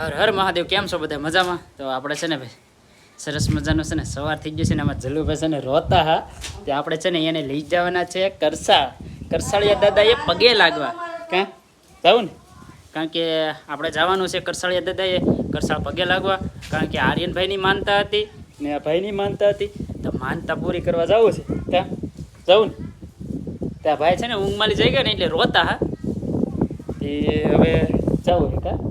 હર હર મહાદેવ, કેમ છો બધા? મજામાં? તો આપણે છે ને ભાઈ, સરસ મજાનો છે ને સવાર થઈ ગયો છે ને આમાં જલ્લુભાઈ છે ને રોતા હા. તે આપણે છે ને એને લઈ જવાના છે કરસા. કરસાળિયા દાદાએ પગે લાગવા. કાં? જાઉં ને? કારણ કે આપણે જવાનું છે કરસાળિયા દાદાએ. કરસાળ પગે લાગવા. કારણ કે આર્યનભાઈની માનતા હતી ને આ ભાઈની માનતા હતી. તો માનતા પૂરી કરવા જવું છે. ત્યાં જવું ને? ત્યાં ભાઈ છે ને ઊંઘમાં જઈ ગયા ને એટલે રોતા હા. એ હવે જવું છે, કા?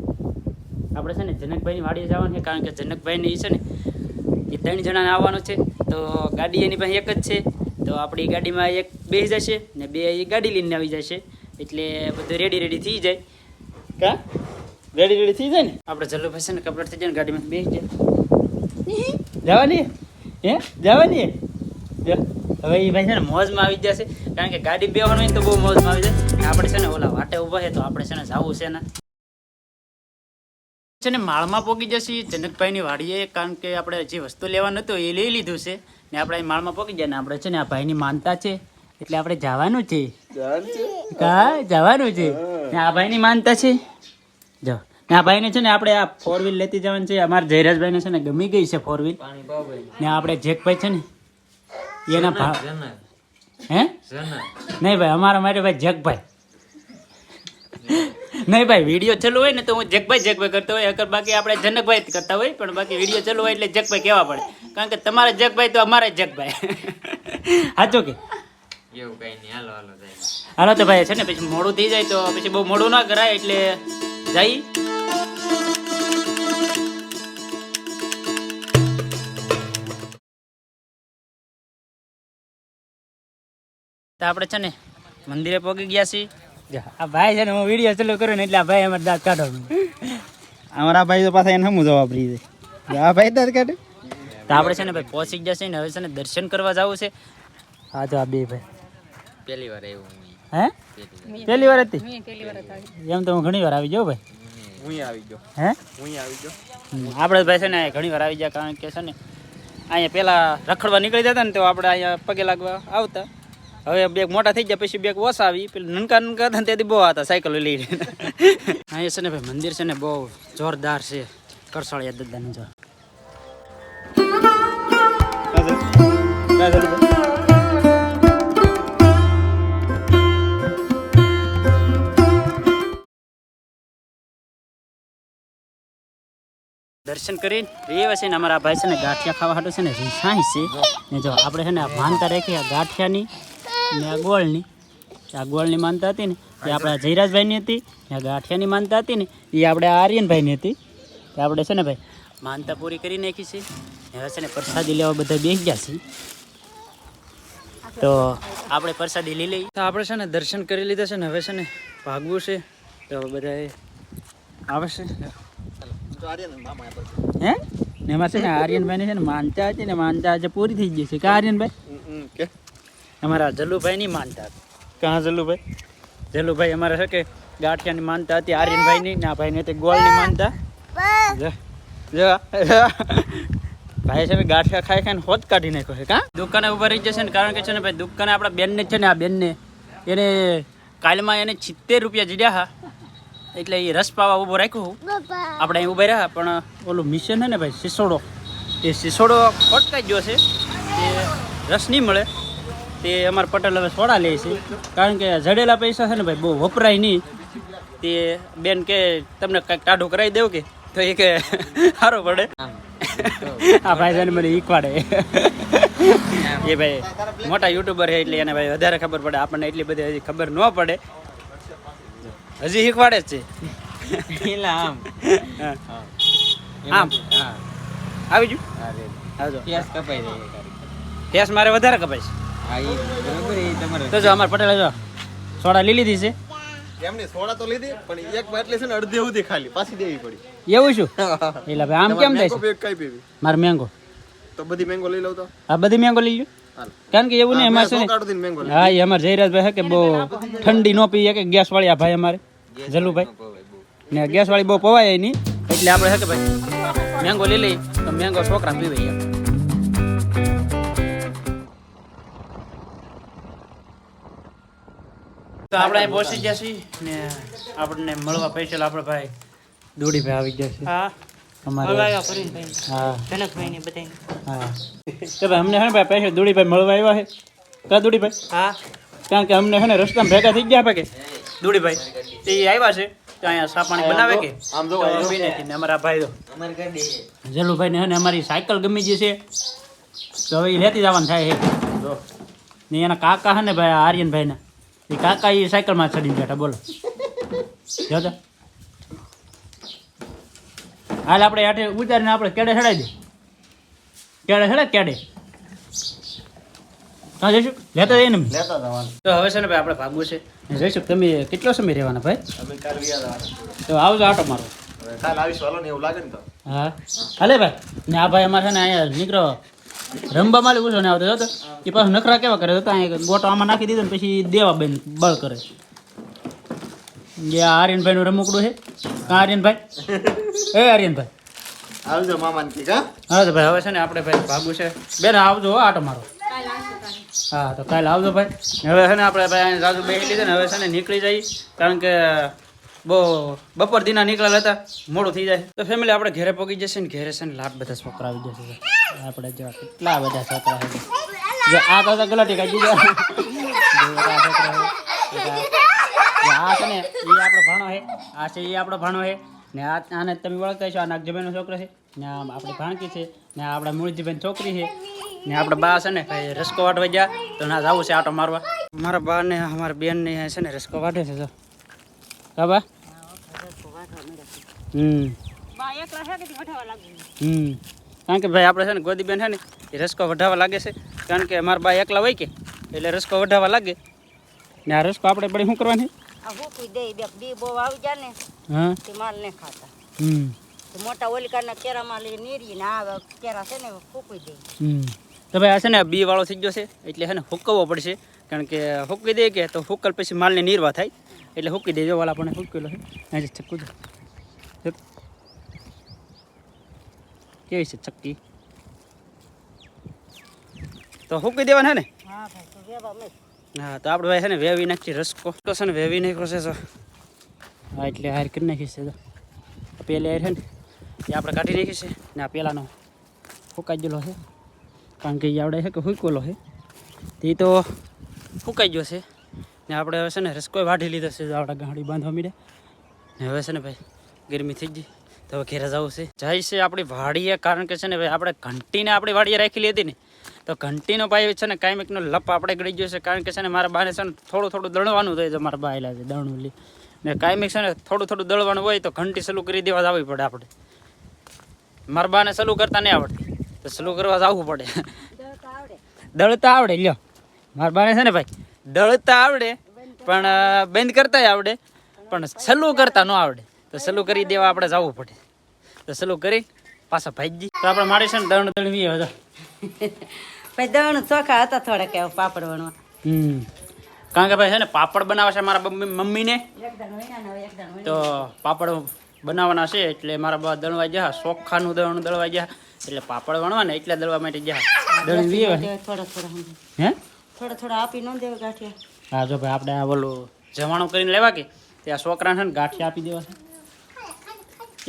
આપણે છે ને જનકભાઈની વાડીએ જવાનું છે કારણ કે જનકભાઈને એ છે ને એ ત્રણ જણાને આવવાનું છે. તો ગાડી એની પાસે એક જ છે. તો આપણી ગાડીમાં એક બે જશે ને બે એ ગાડી લઈને આવી જશે. એટલે બધું રેડી રેડી થઈ જાય. કા? રેડી રેડી થઈ જાય ને? આપણે જલ્લુભાઈ ફસે ને કપડાં થઈ જાય ને ગાડીમાં બેસી જાય. જવાની? હે? જવાની? હવે એ ભાઈ છે ને મોજમાં આવી જશે. કારણ કે ગાડી બેવાનું હોય ને તો બહુ મોજમાં આવી જાય. આપણે છે ને ઓલા વાટે ઊભા છે તો આપણે છે ને જવું છે ને છે ને માળમાં પોગી જશે જનકભાઈની વાડીએ કારણ કે આપણે જે વસ્તુ લેવાનું હતું એ લઈ લીધું છે. ને આપણે માળમાં પોગી જાય ને આપણે છે ને આ ભાઈની માનતા છે. એટલે આપણે જવાનું છે. કા જવાનું છે. ને આ ભાઈની માનતા છે. જો ને આ ભાઈને છે ને આપણે આ ફોર વ્હીલ લેતી જવાનું છે. અમારા જયરાજભાઈને છે ને ગમી ગઈ છે ફોર વ્હીલ ને આપણે જેકભાઈ છે ને એના ભાવ હે? નહીં ભાઈ અમારા માટે ભાઈ જગભાઈ નહીં ભાઈ વીડિયો ચાલુ હોય ને તો હું જગભાઈ જગભાઈ કરતો હોય અગર બાકી આપણે જનકભાઈ જ કરતા હોય પણ બાકી વીડિયો ચાલુ હોય એટલે જગભાઈ કહેવા પડે. કારણ કે તમારા જગભાઈ તો અમારા જગભાઈ સાચું કે? એવું કઈ નહીં હાલો હાલો જાય હાલો તો ભાઈ છે ને પછી મોડું થઈ જાય તો પછી બહુ મોડું ના કરાય એટલે જઈ. તો આપણે છે ને મંદિરે પહોંચી ગયા છીએ. આ ભાઈ છે ને હું વીડિયો ચાલુ કરું ને એટલે આ ભાઈ અમારે દાંત કાઢો અમારા ભાઈ તો પાછા એને હું જવાબ રહી જાય આ ભાઈ દાદ કાઢે. તો આપણે છે ને ભાઈ પહોંચી ગયા છે ને હવે છે ને દર્શન કરવા જવું છે. હા તો આ બે ભાઈ. પહેલી વાર એવું હે પહેલી વાર. હતી? એમ તો હું ઘણી વાર આવી જાઉં ભાઈ. હું આવી ગયો. હે? હું આવી ગયો. આપણે ભાઈ છે ને ઘણી વાર આવી ગયા કારણ કે છે ને અહીંયા પેલા રખડવા નીકળી જતા ને તો આપણે અહીંયા પગે લાગવા આવતા. હવે બેગ મોટા થઈ ગયા, પછી બેગ ઓછા આવી પેલું નનકા નનકા હતા ત્યાંથી બહુ હતા, સાયકલ લઈને. અહીંયા છે ને ભાઈ, મંદિર છે ને બહુ જોરદાર છે. કરસાળિયા દાદાનું જો. દર્શન કરીને એ છે ને અમારા ભાઈ છે ને ગાંઠિયા ખાવા હાટું છે ને રીસાઈ છે. ને જો, આપણે છે ને માનતા રાખીએ ગાંઠિયાની. ને આ ગોળની. આ ગોળની માનતા હતી ને, એ આપણા જયરાજભાઈની હતી, ને ગાંઠિયાની માનતા હતી ને, એ આપણે આર્યનભાઈની હતી. એ આપણે છે ને ભાઈ, માનતા પૂરી કરી નાખી છે. હવે છે ને પ્રસાદી લેવા બધા બેસી ગયા છે. તો આપણે પ્રસાદી લઈ લઈએ. તો આપણે છે ને દર્શન કરી લીધા છે ને, હવે છે ને ભાગવું છે. તો હવે બધા આવે છે. હે? ને એમાં છે ને આર્યનભાઈ છે ને માનતા હતી ને, માનતા આજે પૂરી થઈ ગઈ છે. કે આર્યનભાઈ? અમારા જલ્લુભાઈ ની માનતા હતી. કાં જલ્લુભાઈ? જલ્લુભાઈ અમારે છે કે ગાંઠિયાની માનતા હતી આર્યનભાઈની ના આ ભાઈને તે ગોળની માનતા. જો, જો, ભાઈ છે ને ગાંઠિયા ખાઈ ખાઈને હોત કાઢી નાખ્યો છે કાં? દુકાને ઊભા રહી જશે ને કારણ કે છે ને ભાઈ દુકાને આપણા બેનને છે ને આ બેનને એને કાલમાં એને સિત્તેર રૂપિયા જીડ્યા હા. એટલે એ રસ પાવા ઊભો રાખ્યો આપણે અહીં ઊભા રહ્યા પણ ઓલું મિશન છે ને ભાઈ સિસોડો. એ સિસોડો ખોટકાઈ ગયો છે એ રસ નહીં મળે. તે અમારા પટેલ હવે સોડા લે છે. કારણ કે જડેલા પૈસા છે ને ભાઈ બહુ વપરાય નહીં. તે બેન કે તમને કંઈક ટાઢું કરાવી દેવું કે? તો એ કે સારું પડે. આ ભાઈ જાને મને શીખવાડે એ ભાઈ મોટા યુટ્યુબર છે એટલે એને ભાઈ વધારે ખબર પડે. આપણને એટલી બધી હજી ખબર ન પડે. હજી શીખવાડે જ છે. આમ. આમ. આવી જુ પ્યાસ કપાઈ જાય તારી મારે વધારે કપાય છે. તો જો અમાર પટેલ જો સોડા લઈ લીધી છે. એમની સોડા તો લીધી પણ એક બાટલી છે ને અડધી સુધી ખાલી પાછી દેવી પડી. એવું શું? એટલે ભાઈ આમ કેમ થાય છે? કઈ પીવી. મારે મેંગો તો બધી મેંગો લઈ લઉં તો? હા બધી મેંગો લઈ લ્યો. કારણ કે એવું નહીં એમાં હા એ અમારે જયરાજભાઈ હે કે બહુ ઠંડી ન પીએ કે ગેસ વાળી આ ભાઈ અમારે. જલ્લુભાઈ પવાય ને ગેસ વાળી બહુ પવાય નહીં એટલે આપણે હે કે ભાઈ મેંગો લઈ લઈએ. તો મેંગો છોકરા પીવે તો આપણે અહીં પહોંચી ગયા છીએ ને આપણને મળવા પૈસા આપણે ભાઈ દોડીભાઈ આવી ગયા છે. હા. ભાઈ. ભાઈ છે. કારણ કે અમને ને રસ્તામાં ભેગા થઈ ગયા કે દોડીભાઈ તે આવ્યા છે. તો અહીંયા સાપાણી બનાવે કે? આમ જો અમારા ભાઈ તો અમારી જલુભાઈ ને અમારી સાયકલ ગમી ગઈ છે. તો હવે એ લેતી જવાનું થાય છે જો. ને એના કાકા હે ને ભાઈ આર્યનભાઈ ના એ કાકા એ સાયકલમાં ચડીને બેઠા બોલો. જો તો. હાલ આપણે આઠે ઉતારીને આપણે કેડે ચડાવી દે. કેડે ચડે કેડે? હા જઈશું? લેતા જઈએ ને લેતા જવાનું. તો હવે છે ને ભાઈ આપણે ભાગવું છે. જઈશું. તમે કેટલો સમય રહેવાના ભાઈ? અમે કાલ તો આવજો આટો મારો. હવે કાલ આવીશ. વાલો ને એવું લાગે ને તો. હા. હાલે ભાઈ. ને આ ભાઈ અમારે છે ને અહીંયા નીકળો. રમવા માલી ઉછો ને આવતો હતો. એ પાછું નખરા કેવા કરે? તો અહીંયા ગોટો આમાં નાખી દીધો ને પછી દેવા બેન બળ કરે. જે આર્યનભાઈ આર્યનભાઈનું રમકડું છે. કા આર્યનભાઈ? એ આર્યનભાઈ. આવજો મામા ને કા હા તો ભાઈ હવે છે ને આપણે ભાઈ ભાગવું છે. બેન આવજો હો આટો મારો. હા તો કાલે આવજો ભાઈ. હવે છે ને આપણે ભાઈ રાજુ બેસી લીધે ને હવે છે ને નીકળી જઈએ કારણ કે બહુ બપોર દીના નીકળેલા હતા મોડું થઈ જાય. તો ફેમિલી આપણે ઘરે પહોંચી જશે ને, ઘરે છે ને લાભ બધા છોકરા આવી જશે. આપણે જેવા કેટલા બધા છોકરા છે જો આ તો ગલાટી કાઢી દીધા આ છે. ને એ આપણો ભાણો છે. આ છે એ આપણો ભાણો છે. ને આ આને તમે ઓળખતા છો, આ નાગજભાઈનો છોકરો છે. ને આપણી ભાણકી છે. ને આપણા મૂળજીભાઈની છોકરી છે. ને આપણે બા છે ને, ભાઈ રસકો વાટવા ગયા. તો ના, જવું છે આટો મારવા. મારા બા ને અમારા બેન ને છે ને, રસકો વાટે છે, જો. હા હમ. હમ. કારણ કે ભાઈ આપણે છે ને ગોદીબેન છે ને એ રસકો વઢાવા લાગે છે. કારણ કે મારા બા એકલા હોય કે એટલે રસકો વઢાવા લાગે. ને આ રસકો આપણે પડી શું કરવાની? આ દે બી બહુ આવી જાય ને હા. માલ ને ખાતા. તો મોટા ઓલિકાના કેરામાં લઈ નીરી ને આ કેરા છે ને ફૂકી દે તો ભાઈ આ છે ને બી વાળો થઈ ગયો છે એટલે છે ને હુકવવો પડશે. કારણ કે હુકવી દે કે તો હુકલ પછી માલને નીરવા થાય. એટલે હુકી દેજો વાલા પણ હુકેલો છે? અહીં ચક્કુ. કેવી છે ચક્કી? તો હુકી દેવાના છે ને? હા તો આપણે ભાઈ છે ને વેવી નાખી રસકો. તો છે ને વેવી નાખ્યો છે હા એટલે હાર કરી નાખી છે તો પહેલે પેલી હાર છે ને એ આપણે કાઢી નાખી છે. ને આ પેલાનો ફૂંકાઈ ગયેલો છે. કારણ કે એ આવડે છે કે હુકેલો છે. તે તો ફૂંકાઈ ગયો છે. ને આપણે હવે છે ને રસકો વાઢી લીધો છે આપણે ગાડી બાંધવા મીડે. ને હવે છે ને ભાઈ ગરમી થઈ ગઈ. તો હવે ઘેરે જવું છે. જાય છે આપણી વાડીએ કારણ કે છે ને ભાઈ આપણે ઘંટીને આપણી વાડીએ રાખી લીધી ને. તો ઘંટીનો ભાઈ છે ને કાયમિકનો લપ આપણે ગળી ગયો છે કારણ કે છે ને મારા બાને છે ને થોડું થોડું દળવાનું થાય તો મારા બા આયેલા છે દળનું લી. ને કાંઈક છે ને થોડું થોડું દળવાનું હોય તો ઘંટી સલું કરી દેવા જ આવવી પડે આપણે. મારા બાને સલું કરતા નહીં આવડતી. તો સલું કરવા જવું પડે. દળતા આવડે લ્યો. મારા બાને છે ને ભાઈ દળતા આવડે પણ બંધ કરતા આવડે પણ સલું કરતા ન આવડે. તો સલું કરી દેવા આપણે જવું પડે. તો સલું કરી પાછા ભાઈજી તો આપણે મારે છે ને દણ દળવી હતા ભાઈ દણ ચોખા હતા થોડાક એવા પાપડ વણવા. હમ. કારણ કે ભાઈ છે ને પાપડ બનાવે છે મારા મમ્મી- મમ્મીને. ને તો પાપડ બનાવવાના છે એટલે મારા બા દળવા ગયા ચોખાનું દળવાનું દળવા ગયા એટલે પાપડ વણવાને એટલે દળવા માટે ગયા. દળવી થોડા થોડા હે? થોડા થોડા આપી ન દેવા ગાંઠિયા. હા જો ભાઈ આપણે આ ઓલું જવાણું કરીને લેવા કે ત્યાં છોકરાને છે ને ગાંઠિયા આપી દેવા છે.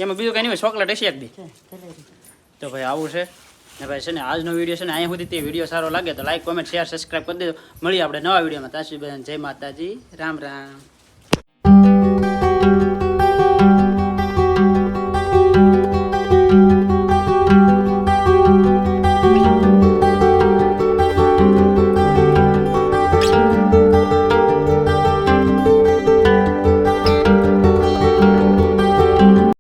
એમાં બીજું કંઈ નહીં હોય ચોકલેટ હશે એક દી. તો ભાઈ આવું છે. ને ભાઈ છે ને આજનો વીડિયો છે ને અહીંયા સુધી તે વીડિયો સારો લાગે તો લાઈક કોમેન્ટ શેર સબસ્ક્રાઈબ કરી દેજો. મળીએ આપણે નવા વિડીયોમાં. તાશી જય માતાજી. રામ રામ.